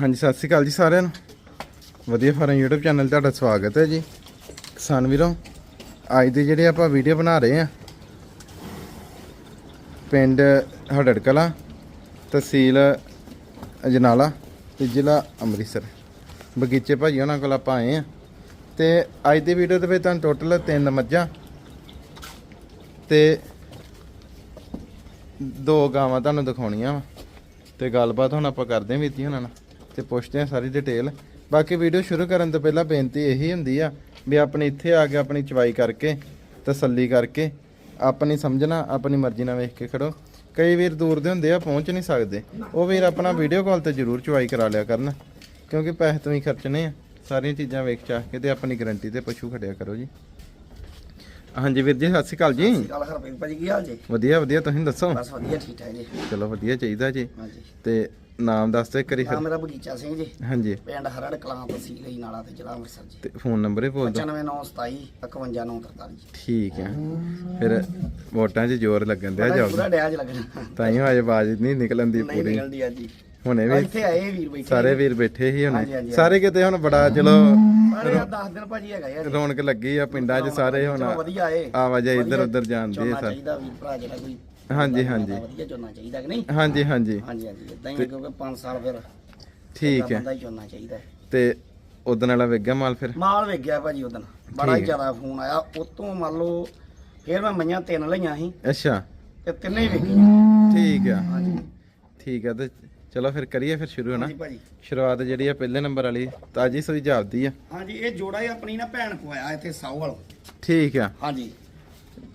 ਹਾਂਜੀ, ਸਤਿ ਸ਼੍ਰੀ ਅਕਾਲ ਜੀ ਸਾਰਿਆਂ ਨੂੰ। ਵਧੀਆ ਫਾਰਮ YouTube ਚੈਨਲ ਤੁਹਾਡਾ ਸਵਾਗਤ ਹੈ ਜੀ। ਕਿਸਾਨ ਵੀਰੋ, ਅੱਜ ਦੇ ਜਿਹੜੇ ਆਪਾਂ ਵੀਡੀਓ ਬਣਾ ਰਹੇ ਆ ਪਿੰਡ ਹੜੜ ਕਲਾਂ ਤਹਿਸੀਲ ਅਜਨਾਲਾ ਤੇ ਜ਼ਿਲ੍ਹਾ ਅੰਮ੍ਰਿਤਸਰ। ਬਗੀਚੇ ਭਾਜੀ ਉਹਨਾਂ ਕੋਲ ਆਪਾਂ ਆਏ ਆ ਤੇ ਅੱਜ ਦੀ ਵੀਡੀਓ ਦੇ ਵਿੱਚ ਤੁਹਾਨੂੰ ਟੋਟਲ ਤਿੰਨ ਮੱਝਾਂ ਤੇ ਦੋ ਗਾਵਾਂ ਤੁਹਾਨੂੰ ਦਿਖਾਉਣੀਆਂ ਵਾ। ਤੇ ਗੱਲਬਾਤ ਹੁਣ ਆਪਾਂ ਕਰਦੇ ਹਾਂ ਵੀਰ ਉਹਨਾਂ ਨਾਲ। ਤੇ ਪੁੱਛਦੇ ਹਾਂ ਸਾਰੀ ਡਿਟੇਲ ਬਾਕੀ ਵੀਡੀਓ ਸ਼ੁਰੂ ਕਰਨ ਤੋਂ ਪਹਿਲਾਂ ਬੇਨਤੀ ਇਹੀ ਹੁੰਦੀ ਆ ਵੀ ਆਪਣੇ ਇੱਥੇ ਆ ਕੇ ਆਪਣੀ ਚਵਾਈ ਕਰਕੇ ਤਸੱਲੀ ਕਰਕੇ ਆਪਣੀ ਸਮਝਣਾ ਆਪਣੀ ਮਰਜ਼ੀ ਨਾਲ ਵੇਖ ਕੇ ਖੜੋ। ਕਈ ਵੀਰ ਦੂਰ ਦੇ ਹੁੰਦੇ ਆ ਪਹੁੰਚ ਨਹੀਂ ਸਕਦੇ। ਉਹ ਵੀਰ ਆਪਣਾ ਵੀਡੀਓ ਕਾਲ ਤੇ ਜ਼ਰੂਰ ਚਵਾਈ ਕਰਾ ਲਿਆ ਕਰਨ ਕਿਉਂਕਿ ਪੈਸੇ ਤੋਂ ਹੀ ਖਰਚਣੇ ਆ। ਸਾਰੀਆਂ ਚੀਜ਼ਾਂ ਵੇਖ ਚਾਹ ਕੇ ਤੇ ਆਪਣੀ ਗਾਰੰਟੀ ਤੇ ਪਸ਼ੂ ਖੜਿਆ ਕਰੋ ਜੀ। ਹਾਂਜੀ ਵੀਰ ਜੀ ਸਤਿ ਸ਼੍ਰੀ ਅਕਾਲ ਜੀ। ਗੱਲ ਹਰਪ੍ਰੀਤ ਭਾਜੀ ਕੀ ਹਾਲ ਜੀ? ਵਧੀਆ ਵਧੀਆ ਤੁਸੀਂ ਦੱਸੋ? ਬਸ ਵਧੀਆ ਠੀਕ ਠਾਕ ਜੀ। ਚਲੋ ਵਧੀਆ ਚਾਹੀਦਾ ਜੀ। ਹਾਂਜੀ। ਤੇ ਨਾਮ ਦੱਸ ਵਾਰੀ ਆ ਫਿਰ। ਮੇਰਾ ਬਗੀਚਾ ਸਿੰਘ ਜੀ। ਹਾਂਜੀ। ਪਿੰਡ ਹਰੜ ਕਲਾਂ ਤਹਿਸੀਲ ਹੀ ਨਾਲਾ ਤੇ ਜ਼ਿਲ੍ਹਾ ਅੰਮ੍ਰਿਤਸਰ ਜੀ। ਤੇ ਫੋਨ ਨੰਬਰ ਹੀ ਬੋਲ ਦਿਓ। 95927 51943 ਜੀ। ਠੀਕ ਹੈ। ਫਿਰ ਵੋਟਾਂ 'ਚ ਜ਼ੋਰ ਲੱਗਣ ਦਿਆ ਪੂਰਾ ਜਾਊਗਾ। ਡਿਆ ਚ ਲੱਗਣਾ। ਤਾਂ ਹੀ ਆਵਾਜ਼ ਆਵਾਜ਼ ਨਹੀਂ ਨਿਕਲਣ ਦੀ ਨਹੀਂ ਪੂਰੀ। ਨਿਕਲਦੀ ਜੀ। ਹੁਣੇ ਆ ਵੀ ਇੱਥੇ ਆਏ ਵੀਰ ਬੈਠੇ ਸਾਰੇ ਵੀਰ ਬੈਠੇ ਹੀ ਹਾਂਜੀ, ਹੁਣੇ ਸਾਰੇ ਕਿਤੇ ਹੁਣ ਬੜਾ ਚਲੋ ਸਾਰੇ ਆ 10 ਦਿਨ ਭਾਜੀ ਹੈਗਾ ਯਾਰ ਰੌਣਕ ਲੱਗੀ ਆ ਪਿੰਡਾਂ 'ਚ ਸਾਰੇ ਹੁਣ ਵਧੀਆ ਏ ਆਵਾਜਾਈ ਇੱਧਰ ਉੱਧਰ ਜਾਂਦੀ ਹੈ ਸਰ। ਚਾਹੀਦਾ ਵੀਰ ਭਰਾ ਜਿਹੜਾ ਕੋਈ ਹਾਂਜੀ ਹਾਂਜੀ। ਵਧੀਆ ਚੋਣਾ ਚਾਹੀਦਾ ਕਿ ਨਹੀਂ? ਹਾਂਜੀ ਹਾਂਜੀ। ਹਾਂਜੀ ਹਾਂਜੀ। ਇਦਾਂ ਹੀ ਆ, ਕਿਉਂਕਿ 5 ਸਾਲ ਫਿਰ ਠੀਕ ਹੈ। ਬੰਦਾ ਹੀ ਚੋਣਾ ਚਾਹੀਦਾ। ਤੇ ਉਦਣ ਵਾਲਾ ਵੇਖ ਗਿਆ ਮਾਲ ਫਿਰ? ਮਾਲ ਵੇਖ ਗਿਆ ਭਾਜੀ ਉਦੋਂ ਬੜਾ ਹੀ। ਜ਼ਿਆਦਾ ਫੋਨ ਆਇਆ। ਉਤੋਂ ਮੰਨ ਲਓ ਫਿਰ ਮੈਂ ਮਈਆਂ ਤਿੰਨ ਲਈਆਂ ਸੀ। ਅੱਛਾ। ਤੇ ਤਿੰਨੇ ਹੀ ਵੇਖੀਆਂ ਠੀਕ ਆ ਹਾਂਜੀ। ਠੀਕ ਆ ਤੇ ਚਲੋ ਫਿਰ ਕਰੀਏ ਫਿਰ ਸ਼ੁਰੂ ਹਨਾ। ਸ਼ੁਰੂਆਤ ਜਿਹੜੀ ਆ ਪਹਿਲੇ ਨੰਬਰ ਵਾਲੀ ਤਾਜੀ ਸੂਈ ਜਾਪਦੀ ਆ। ਹਾਂਜੀ ਇਹ ਜੋੜਾ ਹੀ ਆਪਣੀ ਨਾ ਭੈਣ ਕੋ ਆਇਆ ਇੱਥੇ ਸਾਊ ਵਾਲੋਂ। ਠੀਕ ਆ। ਹਾਂਜੀ।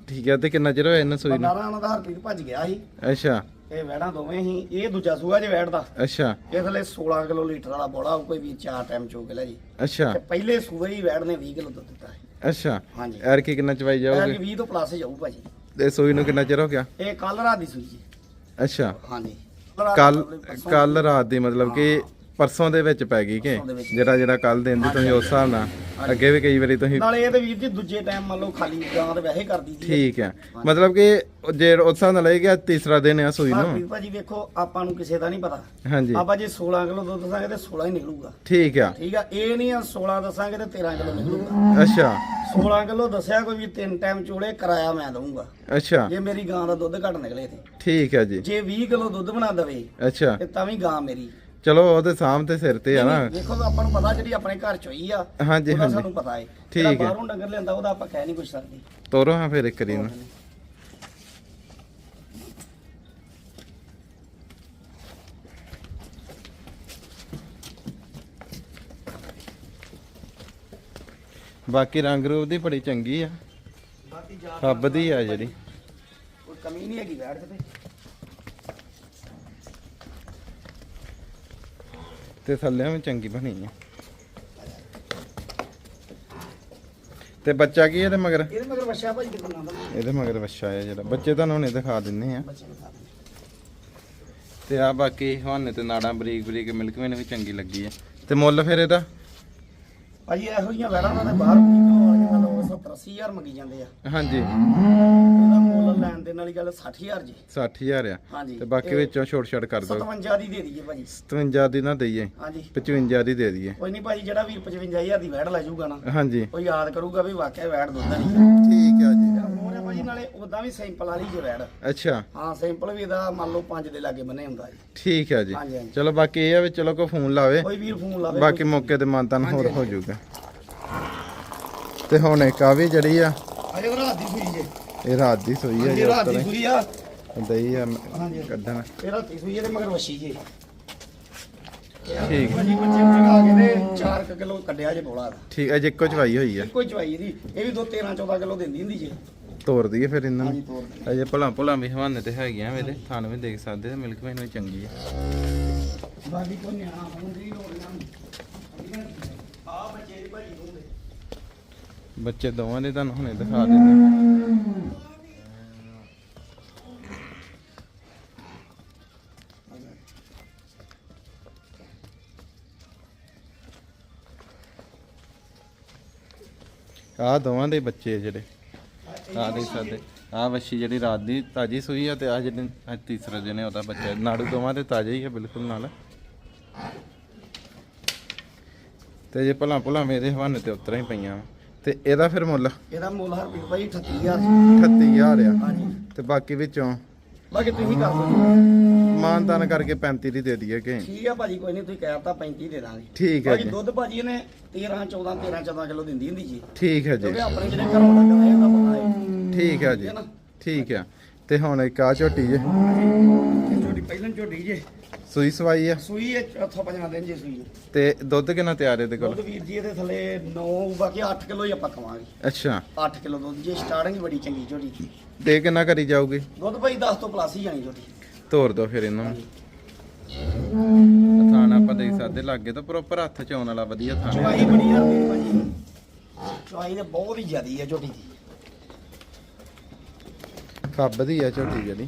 ਠੀਕ ਆ ਤੇ ਕਿੰਨਾ ਚਿਰ ਹੋਇਆ ਇਹਨਾਂ ਸੂਈ ਨੂੰ? ਬੰਦਾਰਾ ਉਹਨਾਂ ਦਾ ਹਰਪ੍ਰੀਤ ਭੱਜ ਗਿਆ ਸੀ। ਅੱਛਾ। ਇਹ ਵੈੜਾਂ ਦੋਵੇਂ ਸੀ। ਇਹ ਦੂਜਾ ਸੂਆ ਜੇ ਵੈੜ ਦਾ। ਅੱਛਾ। ਇਹ ਥਲੇ 16 ਕਿਲੋ ਲੀਟਰ ਵਾਲਾ ਬੋੜਾ ਕੋਈ ਵੀ ਚਾਰ ਟਾਈਮ ਚੋ ਕੇ ਲੈ ਜੀ। ਅੱਛਾ। ਤੇ ਪਹਿਲੇ ਸੂਏ ਹੀ ਵੈੜ ਨੇ 20 ਕਿਲੋ ਦੁੱਧ ਦਿੱਤਾ ਹੈ ਅੱਛਾ। ਹਾਂਜੀ। ਐਰ ਕੀ ਕਿੰਨਾ ਚਵਾਈ ਜਾਓਗੇ ਕਿ 20 ਤੋਂ ਪਲੱਸ ਜਾਊ ਭਾਜੀ। ਤੇ ਸੂਈ ਨੂੰ ਕਿੰਨਾ ਚਿਰ ਹੋ ਗਿਆ? ਇਹ ਕੱਲ ਰਾਤ ਦੀ ਸੂਈ ਜੀ। ਅੱਛਾ। ਹਾਂਜੀ। ਕੱਲ ਕੱਲ ਰਾਤ ਦੀ ਮਤਲਬ ਕਿ ਪਰਸੋਂ ਦੇ ਵਿੱਚ ਪੈ ਗਈ ਕਿ ਪਰਸੋਂ ਦੇ ਵਿੱਚ। ਜਿਹੜਾ ਜਿਹੜਾ ਕੱਲ ਦਿਨ ਦੀ ਤੁਸੀਂ ਉਸ ਹਿਸਾਬ ਨਾਲ ਅੱਗੇ ਵੀ ਕਈ ਵਾਰੀ ਤੁਸੀਂ ਨਾਲੇ ਇਹ ਤੇ ਵੀਰ ਜੀ ਦੂਜੇ ਟਾਈਮ ਮੰਨ ਲਓ ਖਾਲੀ ਗਾਂ ਤੇ ਵੈਸੇ ਕਰਦੀ ਸੀ। ਠੀਕ ਹੈ। ਮਤਲਬ ਕਿ ਜੇ ਉਸ ਹਿਸਾਬ ਨਾਲ ਲਈ ਗਿਆ ਤੀਸਰਾ ਦਿਨ ਆ ਸੂਈ ਨੂੰ। ਹਰਪ੍ਰੀਤ ਭਾਜੀ ਵੇਖੋ ਆਪਾਂ ਨੂੰ ਕਿਸੇ ਦਾ ਨਹੀਂ ਪਤਾ। ਹਾਂਜੀ। ਆਪਾਂ ਜੇ 16 ਕਿਲੋ ਦੁੱਧ ਦਸਾਂਗੇ ਤੇ 16 ਹੀ ਨਿਕਲੂਗਾ। ਠੀਕ ਆ। ਠੀਕ ਆ ਇਹ ਨਹੀਂ ਆ 16 ਦੱਸਾਂਗੇ ਤੇ 13 ਕਿਲੋ ਨਿਕਲੂਗਾ। ਅੱਛਾ। 16 ਕਿਲੋ ਦੱਸਿਆ ਕੋਈ ਵੀ ਤਿੰਨ ਟਾਈਮ ਚੋਲੇ ਕਿਰਾਇਆ ਮੈਂ ਦਊਂਗਾ। ਅੱਛਾ। ਜੇ ਮੇਰੀ ਗਾਂ ਦਾ ਦੁੱਧ ਘੱਟ ਨਿਕਲੇ ਤੇ। ਠੀਕ ਹੈ ਜੀ। ਜੇ 20 ਕਿਲੋ ਦੁੱਧ ਬਣਾ ਦਵੇ ਅੱਛਾ। ਤੇ ਤਾਂ ਵੀ ਗਾਂ ਮੇਰੀ। ਚਲੋ ਉਹਦੇ ਸਾਹਮ ਤੇ ਸਿਰ ਤੇ ਆ ਨਾ। ਦੇਖੋ ਆਪਾਂ ਨੂੰ ਪਤਾ ਜਿਹੜੀ ਆਪਣੇ ਘਰ ਚੋਈ ਆ ਹਾਂਜੀ, ਹਾਂਜੀ। ਸਾਨੂੰ ਪਤਾ ਹੈ ਠੀਕ ਹੈ। ਬਾਹਰੋਂ ਡੰਗਰ ਲੈਂਦਾ ਉਹਦਾ ਆਪਾਂ ਕਹਿ ਨਹੀਂ ਕੁਛ ਸਕਦੇ। ਤੋਰੋ ਹਾਂ ਫਿਰ ਇੱਕ ਰੀ ਨੂੰ ਬਾਕੀ ਰੰਗ ਰੂਪ ਦੀ ਬੜੀ ਚੰਗੀ ਆ। ਬਾਕੀ ਜਾ ਫੱਬਦੀ ਆ ਜਿਹੜੀ। ਕੋਈ ਕਮੀ ਨਹੀਂ ਹੈਗੀ ਬੈਠ ਤੇ। ਤੇ ਥੱਲੇ ਵੀ ਚੰਗੀ ਬਣੀ ਆ। ਤੇ ਬੱਚਾ ਕੀ ਇਹਦੇ ਮਗਰ? ਇਹਦੇ ਮਗਰ ਵਛਾ ਭਾਜੀ ਕਿੰਨਾ ਦਾ? ਇਹਦੇ ਮਗਰ ਬੱਚਾ ਆ ਜਿਹੜਾ। ਬੱਚੇ ਤੁਹਾਨੂੰ ਹੁਣੇ ਦਿਖਾ ਦਿੰਨੇ ਆ। ਤੇ ਆ ਬਾਕੀ ਹਵਾਨੇ ਤੇ ਨਾੜਾਂ ਬਰੀਕ ਬਰੀਕ ਮਿਲਕ ਵੀ ਚੰਗੀ ਲੱਗੀ ਆ। ਤੇ ਮੁੱਲ ਫਿਰ ਇਹਦਾ? ਭਾਜੀ ਇਹੋ ਜਿਹੀਆਂ ਵੈੜਾਂ ਉਹਨਾਂ ਦੇ ਬਾਹਰ ਕਿਲੋ ਵਾਲੀਆਂ ਨਾਲ 70 80000 ਮੰਗੀ ਜਾਂਦੇ ਆ। ਹਾਂਜੀ। ਲੈਣ ਦੇ ਨਾਲ ਹੀ ਗੱਲ 60000 ਜੀ। 60000 ਆ। ਹਾਂਜੀ। ਤੇ ਬਾਕੀ ਵਿੱਚੋਂ ਛੋਟ ਛੜ ਕਰ ਦੋ 57 ਦੀ ਦੇ ਦਈਏ ਭਾਜੀ। 57 ਦੀ ਨਾ ਦਈਏ। ਹਾਂਜੀ। 55 ਦੀ ਦੇ ਦਈਏ। ਕੋਈ ਨਹੀਂ ਭਾਜੀ ਜਿਹੜਾ ਵੀਰ 55000 ਦੀ ਵੈੜ ਲੈ ਜਾਊਗਾ ਨਾ ਹਾਂਜੀ। ਉਹ ਯਾਦ ਕਰੂਗਾ ਵੀ ਵਾਕਿਆ ਵੈੜ ਦੁੱਧ ਨਹੀਂ। ਠੀਕ ਆ ਜੀ। ਹੋਰ ਭਾਜੀ ਨਾਲੇ ਉਦਾਂ ਵੀ ਸਿੰਪਲ ਵਾਲੀ ਜੇ ਵੈੜ ਅੱਛਾ। ਹਾਂ ਸਿੰਪਲ ਵੀ ਇਹਦਾ ਮੰਨ ਲਓ 5 ਦੇ ਲਾਗੇ ਬੰਨੇ ਹੁੰਦਾ ਜੀ। ਠੀਕ ਆ ਜੀ। ਹਾਂਜੀ, ਹਾਂਜੀ। ਚਲੋ ਬਾਕੀ ਇਹ ਆ ਵੀ ਚਲੋ ਕੋਈ ਫੋਨ ਲਾਵੇ। ਕੋਈ ਵੀਰ ਫੋਨ ਲਾਵੇ। ਬਾਕੀ ਮੌਕੇ ਤੇ ਮਾਨਤਾਨ ਹੋਰ ਹੋ ਜਾਊਗਾ। ਤੇ ਹੁਣ ਇੱਕ ਆ ਵੀ ਜਿਹੜੀ ਆ ਇਹ ਰਾਤ ਦੀ ਸੋਈ ਆ ਇਹ ਜੀ ਰਾਤ ਦੀ ਸੂਈ ਆ। ਦਈ ਆ। ਕੱਢਣ। ਇਹ ਰਾਤੀ ਸੂਈ ਇਹਦੇ ਮਗਰ ਵਸ਼ੀ ਜੇ। ਠੀਕ। ਭਾਜੀ ਬੱਚੇ ਚਗਾ ਕੇ ਤੇ 4 ਕਿਲੋ ਕੱਢਿਆ ਜੇ ਬੋਲਾ ਦਾ। ਠੀਕ ਅਜੇ ਇੱਕੋ ਚਵਾਈ ਹੋਈ ਆ। ਕੋਈ ਚਵਾਈ ਇਹਦੀ ਇਹ ਵੀ ਦੋ 13 14 ਕਿਲੋ ਦਿੰਦੀ ਹੁੰਦੀ ਜੇ। ਤੋਰ ਦਈਏ ਫਿਰ ਇਹਨਾਂ ਨੂੰ। ਦੇ ਅਜੇ ਭਲਾ ਭਲਾ ਵੀ ਹਵਾਨੇ ਤੇ ਹੈਗੀਆਂ ਵੇਲੇ ਥਾਨ ਵੀ ਦੇਖ ਸਕਦੇ ਤੇ ਮਿਲਕ ਵੀ ਚੰਗੀ ਆ। ਬਾਕੀ ਕੋਈ ਨਿਆਣਾ ਹੋਣ ਦੀ ਲੋੜ ਨਾ ਆ ਬੱਚੇ ਦੀ ਭਾਜੀ ਨੂੰ ਦੇ ਬੱਚੇ ਦੋਵਾਂ ਦੇ ਤੁਹਾਨੂੰ ਹੁਣੇ ਦਿਖਾ ਦਿੰਦੇ ਆ ਦੋਵਾਂ ਦੇ ਬੱਚੇ ਆ ਜਿਹੜੇ। ਆ ਦੇ ਸਕਦੇ। ਆ ਵੱਛੀ ਜਿਹੜੀ ਰਾਤ ਦੀ ਤਾਜੀ ਸੂਈ ਆ ਤੇ ਆ ਜਿਹੜੇ ਅੱਜ ਤੀਸਰਾ ਦਿਨ ਹੈ ਉਹਦਾ ਬੱਚਾ। ਨਾੜੂ ਦੋਵਾਂ ਦੇ ਤਾਜ਼ੇ ਹੀ ਆ ਬਿਲਕੁਲ ਨਾਲ। ਤੇ ਜੇ ਭਲਾ ਭੁਲਾ ਮੇਰੇ ਹਵਾਨੇ ਤੇ ਉਤਰਾਂ ਹੀ ਪਈਆਂ। ਵਾਂ। ਤੇ ਇਹਦਾ ਫਿਰ ਮੁੱਲ? ਇਹਦਾ ਮੁੱਲ ਹਰਪ੍ਰੀਤ ਭਾਜੀ 38000 38000 ਆ। ਹਾਂਜੀ। ਤੇ ਬਾਕੀ ਵਿੱਚੋਂ? ਬਾਕੀ ਤੁਸੀਂ ਕਰ ਦਿਓ। ਮਾਨਤਾਨ ਕਰਕੇ 35 ਦੀ ਦੇ ਦਈਏ ਕਿ? ਠੀਕ ਆ ਭਾਜੀ ਕੋਈ ਨਹੀਂ ਤੁਸੀਂ ਕਹਿਤਾ 35 ਦੇ ਦਾਂਗੇ। ਠੀਕ ਹੈ ਜੀ। ਦੁੱਧ ਭਾਜੀ ਇਹਨੇ 13 14 13 14 ਕਿਲੋ ਦਿੰਦੀ ਹੁੰਦੀ ਜੀ। ਠੀਕ ਹੈ ਜੀ। ਕਿਉਂਕਿ ਆਪਣੇ ਜਿਹੜੇ ਘਰੋਂ ਦਾ ਗਾਇਆ ਦਾ ਪਤਾ ਹੈ ਠੀਕ ਹੈ ਜੀ। ਠੀਕ ਨਾ? ਆ ਤੇ ਹੁਣ ਇੱਕ ਆ ਝੋਟੀ ਜੇ। ਪਹਿਲਾਂ ਝੋਟੀ ਜੇ ਸੂਈ ਸਵਾਈ ਆ? ਸੂਈ ਇਹ ਚੌਥਾ ਪੰਜਵਾਂ ਦਿਨ ਜੇ ਸੂਈ। ਤੇ ਦੁੱਧ ਕਿੰਨਾ ਤਿਆਰ ਇਹਦੇ ਦੁੱਧ ਕੋਲ ਵੀਰ ਜੀ ਇਹਦੇ ਥੱਲੇ 9 ਬਾਕੀ 8 ਕਿਲੋ ਹੀ ਆਪਾਂ ਖਵਾਂਗੇ। ਅੱਛਾ। 8 ਕਿਲੋ ਦੁੱਧ ਜੇ ਸਟਾਰਟਿੰਗ ਬੜੀ ਚੰਗੀ ਝੋਟੀ। ਦੀ ਤੇ ਕਿੰਨਾ ਕਰੀ ਜਾਊਗੀ? ਦੁੱਧ ਭਾਈ 10 ਤੋਂ ਪਲੱਸ ਹੀ ਜਾਣੀ ਝੋਟੀ। ਤੋਰ ਦੋ ਫਿਰ ਇਹਨਾਂ। ਨੂੰ ਥਾਣਾ ਆਪਾਂ ਦੇਖ ਸਕਦੇ ਲੱਗੇ ਤਾਂ ਪ੍ਰੋਪਰ ਹੱਥ ਚ ਆਉਣ ਵਾਲਾ ਵਧੀਆ ਥਾਣਾ। ਚਵਾਈ ਬੜੀ ਆ ਵੀਰ ਭਾਜੀ ਚਵਾਈ ਤੇ ਬਹੁਤ ਹੀ ਜ਼ਿਆਦੀ ਹੈ ਝੋਟੀ ਦੀ। ਫੱਬ ਦੀ ਆ ਝੋਟੀ ਜਿਹੜੀ।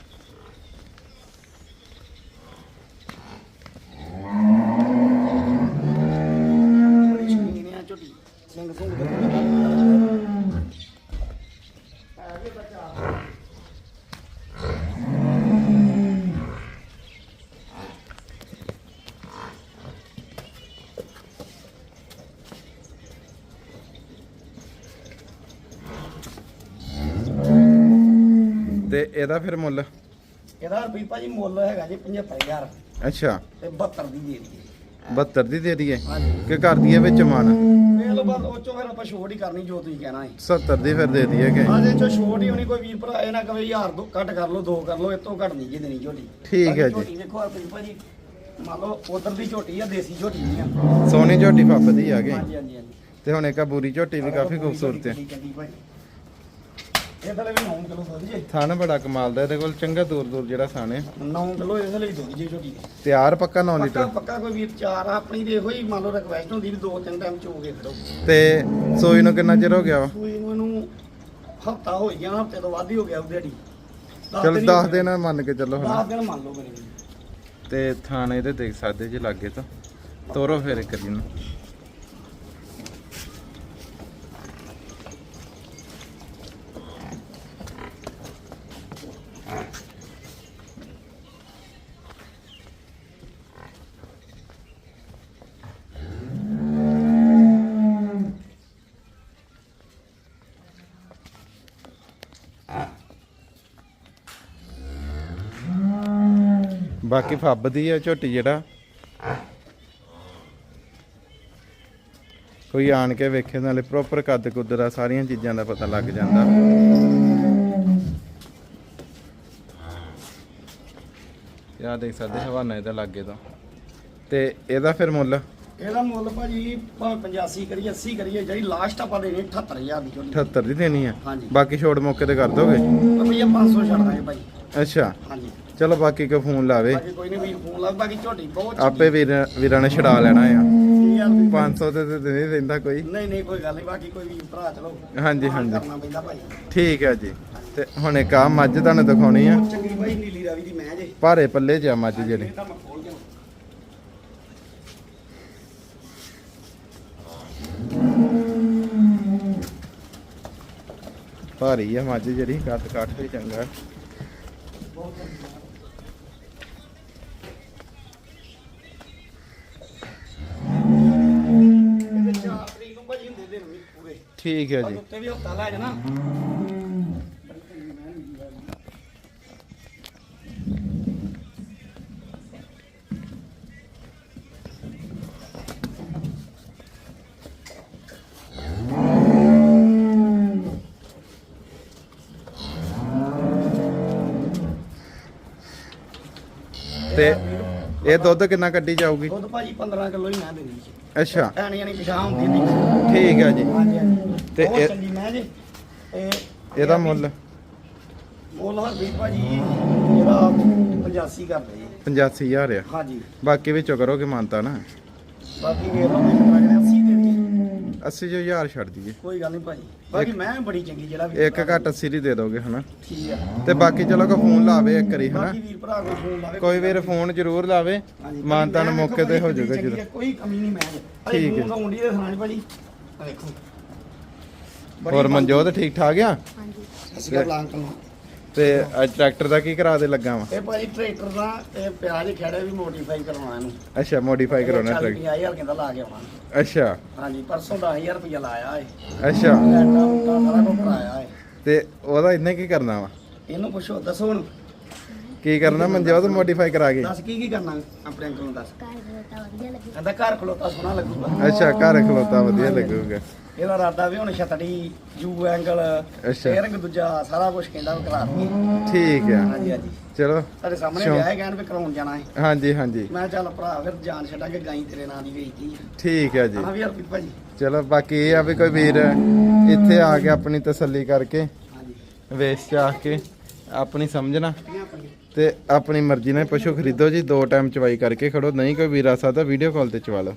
ਬੜੀ ਸ਼ਕੀਨ ਆ ਝੋਟੀ ਸਿੰਘ ਸਿੰਘ ਦੇ ਆ ਗਿਆ ਬੱਚਾ ਤੇ ਇਹਦਾ ਫਿਰ ਮੁੱਲ? ਇਹਦਾ ਰੁਪਈ ਭਾਜੀ ਮੁੱਲ ਹੈਗਾ ਜੀ 75000 ਅੱਛਾ। ਤੇ 72 ਦੀ ਦੇ ਦਈਏ। 72 ਦੀ ਦੇ ਦਈਏ? ਕਿ ਕਰ ਦਈਏ ਵਿੱਚ ਮਨ? ਇਹ ਲੋ ਚੋਂ ਫਿਰ ਆਪਾਂ ਛੋਟ ਹੀ ਕਰਨੀ ਜੋ ਤੁਸੀਂ ਕਹਿਣਾ ਹੈ 70 ਦੀ ਫਿਰ ਦੇ ਦਈਏ ਕਿ? ਆਹ ਦੇ ਚੋਂ ਛੋਟ ਹੀ ਹੋਣੀ ਕੋਈ ਵੀਰ ਭਰਾ ਇਹ ਨਾ ਕਵੇ ਯਾਰ ਦੋ ਘੱਟ ਕਰ ਲਓ ਦੋ ਕਰ ਲਓ ਇਹ ਤੋਂ ਘੱਟ ਨਹੀਂ ਜੀ ਦੇਣੀ ਝੋਟੀ। ਠੀਕ ਹੈ ਜੀ। ਝੋਟੀ ਦੇਖੋ ਰੁਪਈ ਭਾਜੀ ਮੰਨ ਲਓ ਉਧਰ ਦੀ ਝੋਟੀ ਆ ਦੇਸੀ ਝੋਟੀ ਨਹੀਂ ਆ। ਸੋਨੀ ਝੋਟੀ ਫੱਬ ਦੀ ਆ ਗਈ। ਹਾਂਜੀ ਹਾਂਜੀ ਹਾਂਜੀ। ਤੇ ਹੁਣ ਇੱਕ ਆ ਬੂਰੀ ਝੋਟੀ ਵੀ ਕਾਫੀ ਖੂਬਸੂਰਤ ਹੈ। ਇਹ ਥਲੇ ਵੀ 9 ਕਿਲੋ ਦੁੱਧ ਜੇ। ਥਣ ਬੜਾ ਕਮਾਲ ਦਾ ਇਹਦੇ ਕੋਲ ਚੰਗਾ ਦੂਰ ਦੂਰ ਜਿਹੜਾ ਥਣ ਹੈ। 9 ਕਿਲੋ ਇਹਦੇ ਲਈ ਦੁੱਧ ਜੇ ਦੇ ਤਿਆਰ ਪੱਕਾ 9 ਪੱਕਾ ਲੀਟਰ? ਪੱਕਾ ਕੋਈ ਵੀਰ ਚਾਰ ਆ ਆਪਣੀ ਦੇਖੋ ਹੀ ਮੰਨ ਲਓ ਰਿਕਵੈਸਟ ਹੁੰਦੀ ਵੀ ਦੋ ਤਿੰਨ ਟਾਈਮ ਚੋ ਕੇ ਖੜੋ। ਤੇ ਸੋਈ ਨੂੰ ਕਿੰਨਾ ਚਿਰ ਹੋ ਗਿਆ ਵਾ? ਸੂਈ ਨੂੰ ਇਹਨੂੰ ਹਫਤਾ ਹੋ ਗਿਆ ਹਫ਼ਤੇ ਤੋਂ ਵੱਧ ਹੀ ਹੋ ਗਿਆ ਉਹਦੀ ਢੀ ਚਲ 10 ਦਿਨ ਮੰਨ ਕੇ ਚੱਲੋ ਹੁਣ 10 ਦਿਨ ਮੰਨ ਲਓ ਮੇਰੇ। ਤੇ ਥਾਣੇ ਇਹਦੇ ਦੇਖ ਸਕਦੇ ਜੇ ਲੱਗੇ ਤਾਂ। ਤੋਰੋ ਫਿਰ ਇੱਕ ਜੀ ਨੂੰ ਬਾਕੀ ਫੱਬ ਦੀ ਆ ਝੋਟੀ ਜਿਹੜਾ। ਕੋਈ ਆਣ ਕੇ ਵੇਖੇ ਨਾਲੇ ਪ੍ਰੋਪਰ ਕੱਦ ਕੁੱਦ ਦਾ ਸਾਰੀਆਂ ਚੀਜ਼ਾਂ ਦਾ ਪਤਾ ਲੱਗ ਜਾਂਦਾ। ਯਾ ਦੇਖ ਸਕਦੇ ਹਵਾਨਾ ਇਹਦਾ ਲੱਗੇ ਤਾਂ। ਤੇ ਇਹਦਾ ਫਿਰ ਮੁੱਲ? ਇਹਦਾ ਮੁੱਲ ਭਾਜੀ ਭਾਵੇਂ 85 ਕਰੀਏ 80 ਕਰੀਏ ਜਿਹੜੀ ਲਾਸਟ ਆਪਾਂ ਦੇਣੀ 78000 ਦੀ ਝੋਲੀ 78 ਦੀ ਦੇਣੀ ਆ। ਹਾਂਜੀ। ਬਾਕੀ ਛੋੜ ਮੌਕੇ ਤੇ ਕਰ ਦੋਗੇ? ਰੁਪਈਆ 500 ਛੱਡ ਦਾਂਗੇ ਭਾਜੀ ਅੱਛਾ। ਹਾਂਜੀ। ਚਲੋ ਬਾਕੀ ਕੋ ਫੋਨ ਲਾਵੇ। ਬਾਕੀ ਕੋਈ ਨਹੀਂ ਵੀਰ ਫੋਨ ਲਾ ਬਾਕੀ ਝੋਟੀ ਬਹੁਤ ਆਪੇ ਵੀਰ ਵੀਰਾਂ ਨੇ ਛਡਾ ਲੈਣਾ ਆ। ਚੰਗੀ ਆ ਵੀਰ। 500 ਤੇ ਤੇ ਨਹੀਂ ਰਹਿੰਦਾ ਕੋਈ। ਨਹੀਂ ਨਹੀਂ ਕੋਈ ਗੱਲ ਨਹੀਂ ਬਾਕੀ ਕੋਈ ਵੀਰ ਭਰਾ ਚਲੋ। ਹਾਂਜੀ, ਹਾਂਜੀ। ਕਰਨਾ ਪੈਂਦਾ ਭਾਜੀ ਠੀਕ ਹੈ ਜੀ। ਤੇ ਹੁਣ ਇੱਕ ਆ ਮੱਝ ਤੁਹਾਨੂੰ ਦਿਖਾਉਣੀ ਆ। ਬਹੁਤ ਚੰਗੀ ਭਾਈ ਨੀਲੀ ਰਾਵੀ ਦੀ ਮੈਂ ਜੇ। ਭਾਰੇ ਪੱਲੇ ਚ ਆ ਮੱਝ ਜਿਹੜੀ। ਤਾਂ ਭਾਰੀ ਆ ਮੱਝ ਜਿਹੜੀ ਕੱਦ ਕੱਠ ਵੀ ਚੰਗਾ। ਬਹੁਤ ਠੀਕ ਹੈ ਪਰ ਜੀ ਉੱਤੇ ਵੀ ਹਫਤਾ ਲੈ ਜਾਣਾ ਤੇ ਇਹ ਦੁੱਧ ਕਿੰਨਾ ਕੱਢੀ ਜਾਊਗੀ? ਦੁੱਧ ਭਾਜੀ 15 ਕਿਲੋ ਹੀ ਮੈਂ ਦੇਣੀ ਸੀ। ਅੱਛਾ। ਐਣੀ ਐਣੀ ਪਿਛਾਂ ਹੁੰਦੀ ਨਹੀਂ ਠੀਕ ਹੈ ਜੀ। ਹਾਂਜੀ ਹਾਂਜੀ। ਤੇ ਇਹ- ਚੰਗੀ ਮੈਂ ਜੇ। ਤੇ ਇਹਦਾ ਮੁੱਲ? ਮੁੱਲ ਹਰ ਵੀ ਭਾਜੀ ਜਿਹੜਾ 85 ਕਰਦੇ ਜੀ 85000 ਆ। ਹਾਂਜੀ। ਬਾਕੀ ਵਿੱਚੋਂ ਕਰੋਗੇ ਮਾਨਤਾ ਨਾ? ਬਾਕੀ ਵੇਖ ਲਓ ਮੈਂ ਕਿੰਨਾ ਕਿਹਾ 80 ਦੇ ਦਈਏ 80 ਜੋ 1000 ਛੱਡ ਦਈਏ। ਕੋਈ ਗੱਲ ਨਹੀਂ ਭਾਜੀ ਬਾਕੀ ਮੈਂ ਬੜੀ ਚੰਗੀ ਜਿਹੜਾ ਵੀ ਇੱਕ ਘੱਟ 80 ਦੀ ਦੇ ਦੋਗੇ ਹਨਾ? ਠੀਕ ਆ। ਤੇ ਬਾਕੀ ਚਲੋ ਕੋ ਫੋਨ ਲਾਵੇ ਇੱਕ ਵਾਰੀ ਹਨਾ? ਬਾਕੀ ਵੀਰ ਭਰਾ ਕੋਈ ਫੋਨ ਲਾਵੇ ਕੋਈ ਵੀਰ ਫੋਨ ਜ਼ਰੂਰ ਲਾਵੇ। ਹਾਂਜੀ, ਮਾਨਤਾ ਨੂੰ ਮੌਕੇ ਤੇ ਹੋ ਜਾਊਗਾ ਜਦੋਂ ਕੋਈ ਕਮੀ ਨਹੀਂ ਮੈਂ। ਠੀਕ ਹੈ। ਠੀਕ ਹੈ ਮੁੰਡੀ ਦੇ ਸੁਣਾਣੀ ਭਾਜੀ ਆ ਦੇਖੋ। ਹੋਰ ਮਨਜੋਤ ਠੀਕ ਠਾਕ ਆ ਅਸੀਂ ਕਾ ਪਲਾਨ ਕਰਨਾ ਤੇ ਅੱਜ ਟਰੈਕਟਰ ਦਾ ਕੀ ਕਰਾ ਦੇ ਲੱਗਾ ਵਾ? ਇਹ ਭਾਜੀ ਟਰੈਕਟਰ ਦਾ ਇਹ ਪਿਆਜ ਖੜੇ ਵੀ ਮੋਡੀਫਾਈ ਕਰਵਾਉਣਾ ਇਹਨੂੰ। ਅੱਛਾ ਮੋਡੀਫਾਈ ਕਰਾਉਣਾ ਟਰੈਕਟਰ। 50000 ਕਿੰਦਾ ਲਾ ਕੇ ਆਉਣਾ। ਅੱਛਾ। ਹਾਂਜੀ ਪਰਸੋਂ 10000 ਰੁਪਇਆ ਲਾਇਆ ਏ ਅੱਛਾ। ਸਾਰਾ ਕੁਝ ਕਰਾਇਆ ਏ ਤੇ ਉਹਦਾ ਇੰਨੇ ਕੀ ਕਰਨਾ ਵਾ? ਇਹਨੂੰ ਪੁੱਛੋ ਦੱਸੋ ਹੁਣ। ਕੀ ਕਰਨਾ? ਮੰਜੇ ਉਹ ਮੋਡੀਫਾਈ ਕਰਾ ਕੇ। ਦੱਸ ਕੀ ਕੀ ਕਰਨਾ ਆਪਣੇ ਅੰਕਲ ਨੂੰ ਦੱਸ। ਕਾਰ ਖਲੋਤਾ ਵਧੀਆ ਲੱਗੇ। ਕਹਿੰਦਾ ਘਰ ਖਲੋਤਾ ਸੋਹਣਾ ਲੱਗੂਗਾ। ਅੱਛਾ ਘਰ ਖਲੋਤਾ ਵਧੀਆ ਲੱਗੂਗਾ। ਇਹਦਾ ਇਰਾਦਾ ਵੀ ਹੁਣ ਛਤੜੀ ਯੂ ਐਂਗਲ ਸਟੀਅਰਿੰਗ ਦੂਜਾ ਸਾਰਾ ਕੁਝ ਕਹਿੰਦਾ ਵੀ ਕਰਾ ਦਈਏ ਠੀਕ ਆ। ਹਾਂਜੀ ਹਾਂਜੀ। ਚਲੋ ਤੁਹਾਡੇ ਸਾਹਮਣੇ ਸ਼ੌਂਕ। ਵਿਆਹ ਕਹਿਣ ਵੀ ਕਰਾਉਣ ਜਾਣਾ ਹੈ ਹਾਂਜੀ ਹਾਂਜੀ। ਮੈਂ ਕਿਹਾ ਚੱਲ ਭਰਾ ਫਿਰ ਜਾਨ ਛੱਡਾਂਗੇ ਗਾਈ ਤੇਰੇ ਨਾਂ ਦੀ ਵੇਚਦੀ ਠੀਕ ਹੈ ਜੀ। ਹਾਂ ਵੀ ਹਰਪ੍ਰੀਤ ਭਾਜੀ। ਚਲੋ ਬਾਕੀ ਇਹ ਆ ਵੀ ਕੋਈ ਵੀਰ ਇੱਥੇ ਆ ਕੇ ਆਪਣੀ ਤਸੱਲੀ ਕਰਕੇ। ਹਾਂਜੀ। ਵੇਚ ਕੇ ਆ ਕੇ ਆਪਣੀ। ਸਮਝਣਾ ਤੇ ਆਪਣੀ ਮਰਜ਼ੀ ਨਾਲ ਪਸ਼ੂ ਖਰੀਦੋ ਜੀ ਦੋ ਟਾਈਮ ਚਵਾਈ ਕਰਕੇ ਖੜੋ। ਨਹੀਂ ਕੋਈ ਵੀਰ ਆ ਸਕਦਾ ਵੀਡੀਓ ਕਾਲ ਤੇ ਚਵਾ ਲਓ।